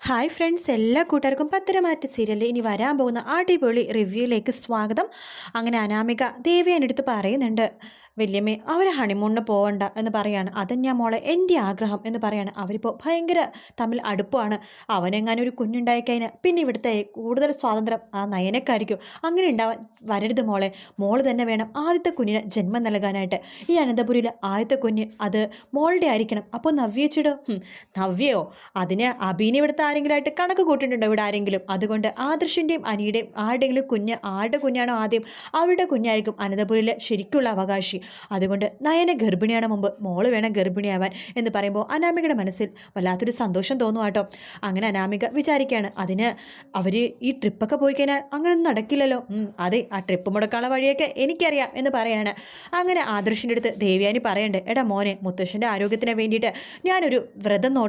Hi friends എല്ലാ കൂട്ടുകാർക്കും പത്തരമാറ്റ് സീരിയലിൽ ഇനി വരാൻ പോകുന്ന അടിപൊളി റിവ്യൂയിലേക്ക് സ്വാഗതം. അങ്ങനെ അനാമിക ദേവിയനെടുത്ത് പറയുന്നുണ്ട് വല്യമ്മേ അവർ ഹണിമൂണിന് പോകണ്ട എന്ന് പറയാണ്. അതന്നെയാ മോളെ എന്റെ ആഗ്രഹം എന്ന് പറയാണ്. അവരിപ്പോൾ ഭയങ്കര തമ്മിൽ അടുപ്പമാണ് അവനെങ്ങാനും ഒരു കുഞ്ഞുണ്ടായി കഴിഞ്ഞാൽ പിന്നെ ഇവിടുത്തെ കൂടുതൽ സ്വാതന്ത്ര്യം ആ നയനക്കായിരിക്കും അങ്ങനെ ഉണ്ടാവാൻ വരരുത് മോളെ. മോൾ തന്നെ വേണം ആദ്യത്തെ കുഞ്ഞിന് ജന്മം നൽകാനായിട്ട്. ഈ അനന്തപുരിയിലെ ആദ്യത്തെ കുഞ്ഞ് അത് മോളുടെ ആയിരിക്കണം. അപ്പോൾ നവ്യച്ചിടോ നവ്യയോ? അതിന് അബീനെ ഇവിടുത്തെ ആരെങ്കിലും ആയിട്ട് കണക്ക് കൂട്ടിയിട്ടുണ്ടോ ഇവിടെ ആരെങ്കിലും? അതുകൊണ്ട് ആദർശിന്റെയും അനിയുടെയും ആരുടെയെങ്കിലും കുഞ്ഞ് ആരുടെ കുഞ്ഞാണോ ആദ്യം? അവരുടെ കുഞ്ഞായിരിക്കും അനന്തപുരിയിലെ ശരിക്കുള്ള അവകാശി. അതുകൊണ്ട് നയന ഗർഭിണിയാണ് മുമ്പ്. മോൾ വേണം ഗർഭിണിയാവാൻ എന്ന് പറയുമ്പോൾ അനാമികയുടെ മനസ്സിൽ വല്ലാത്തൊരു സന്തോഷം തോന്നും കേട്ടോ അങ്ങനെ അനാമിക വിചാരിക്കുകയാണ് അതിന് അവർ ഈ ട്രിപ്പൊക്കെ പോയി കഴിഞ്ഞാൽ അങ്ങനെയൊന്നും നടക്കില്ലല്ലോ. അതെ ആ ട്രിപ്പ് മുടക്കാനുള്ള വഴിയൊക്കെ എനിക്കറിയാം എന്ന് പറയാണ്. അങ്ങനെ ആദർശിന്റെ അടുത്ത് ദേവ്യാനി പറയണ്ടേ എടാ മോനെ മുത്തശ്ശന്റെ ആരോഗ്യത്തിന് വേണ്ടിയിട്ട് ഞാനൊരു വ്രതം നോ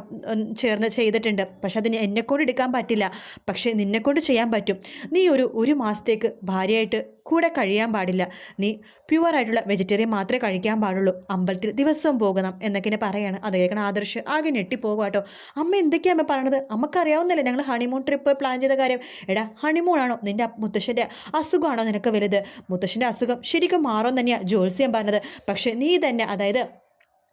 ചേർന്ന് ചെയ്തിട്ടുണ്ട്. പക്ഷെ അതിന് എന്നെക്കൊണ്ട് എടുക്കാൻ പറ്റില്ല. പക്ഷേ നിന്നെക്കൊണ്ട് ചെയ്യാൻ പറ്റും. നീ ഒരു ഒരു മാസത്തേക്ക് ഭാര്യയായിട്ട് കൂടെ കഴിയാൻ പാടില്ല. നീ പ്യുവർ ആയിട്ടുള്ള വെജിറ്റേറിയൻ മാത്രമേ കഴിക്കാൻ പാടുള്ളൂ. അമ്പലത്തിൽ ദിവസവും പോകണം എന്നൊക്കെ പറയാണ്. അത് കേൾക്കണം ആദർശ് ആകെ ഞെട്ടിപ്പോകുക കേട്ടോ അമ്മ എന്തൊക്കെയാണ് അമ്മ പറയണത്? അമ്മക്കറിയാവുന്നല്ലേ ഞങ്ങൾ ഹണിമൂൺ ട്രിപ്പ് പ്ലാൻ ചെയ്ത കാര്യം? എടാ ഹണിമൂൺ ആണോ നിന്റെ മുത്തശ്ശന്റെ അസുഖമാണോ നിനക്ക് വലുത്? മുത്തശ്ശന്റെ അസുഖം ശരിക്കും മാറും തന്നെയാണ് ജോത്സ്യം പറഞ്ഞത്. പക്ഷേ നീ തന്നെ അതായത്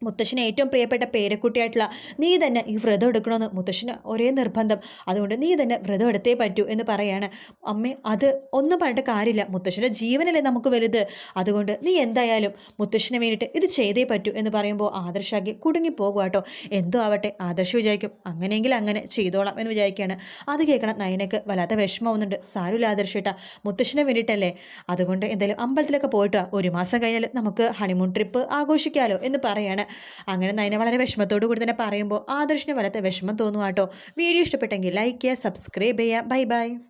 മുത്തശ്ശന് ഏറ്റവും പ്രിയപ്പെട്ട പേരക്കുട്ടിയായിട്ടുള്ള നീ തന്നെ ഈ വ്രതം എടുക്കണമെന്ന് മുത്തശ്ശന് ഒരേ നിർബന്ധം. അതുകൊണ്ട് നീ തന്നെ വ്രതം എടുത്തേ പറ്റൂ എന്ന് പറയാണ്. അമ്മേ അത് ഒന്നും പറഞ്ഞിട്ട് കാര്യമില്ല. മുത്തശ്ശന്റെ ജീവനല്ലേ നമുക്ക് വലുത്. അതുകൊണ്ട് നീ എന്തായാലും മുത്തശ്ശന് വേണ്ടിയിട്ട് ഇത് ചെയ്തേ പറ്റൂ എന്ന് പറയുമ്പോൾ ആദർശാക്കി കുടുങ്ങിപ്പോകുക കേട്ടോ എന്തോ ആവട്ടെ ആദർശ് വിചാരിക്കും അങ്ങനെയെങ്കിൽ അങ്ങനെ ചെയ്തോളാം എന്ന് വിചാരിക്കുകയാണ്. അത് കേൾക്കണം നയനക്ക് വല്ലാത്ത വിഷമമാവുന്നുണ്ട്. സാരമില്ല ആദർശേട്ടാ മുത്തശ്ശന് വേണ്ടിയിട്ടല്ലേ? അതുകൊണ്ട് എന്തായാലും അമ്പലത്തിലൊക്കെ പോയിട്ട് ഒരു മാസം കഴിഞ്ഞാൽ നമുക്ക് ഹണിമൂൺ ട്രിപ്പ് ആഘോഷിക്കാമല്ലോ എന്ന് പറയാണ്. അങ്ങനെ നയന വളരെ വിഷമത്തോടു കൂടി തന്നെ പറയുമ്പോൾ ആദർശിന് വലത്തെ വിഷമം തോന്നുവാട്ടോ. വീഡിയോ ഇഷ്ടപ്പെട്ടെങ്കിൽ ലൈക്ക് ചെയ്യുക സബ്സ്ക്രൈബ് ചെയ്യുക. Bye bye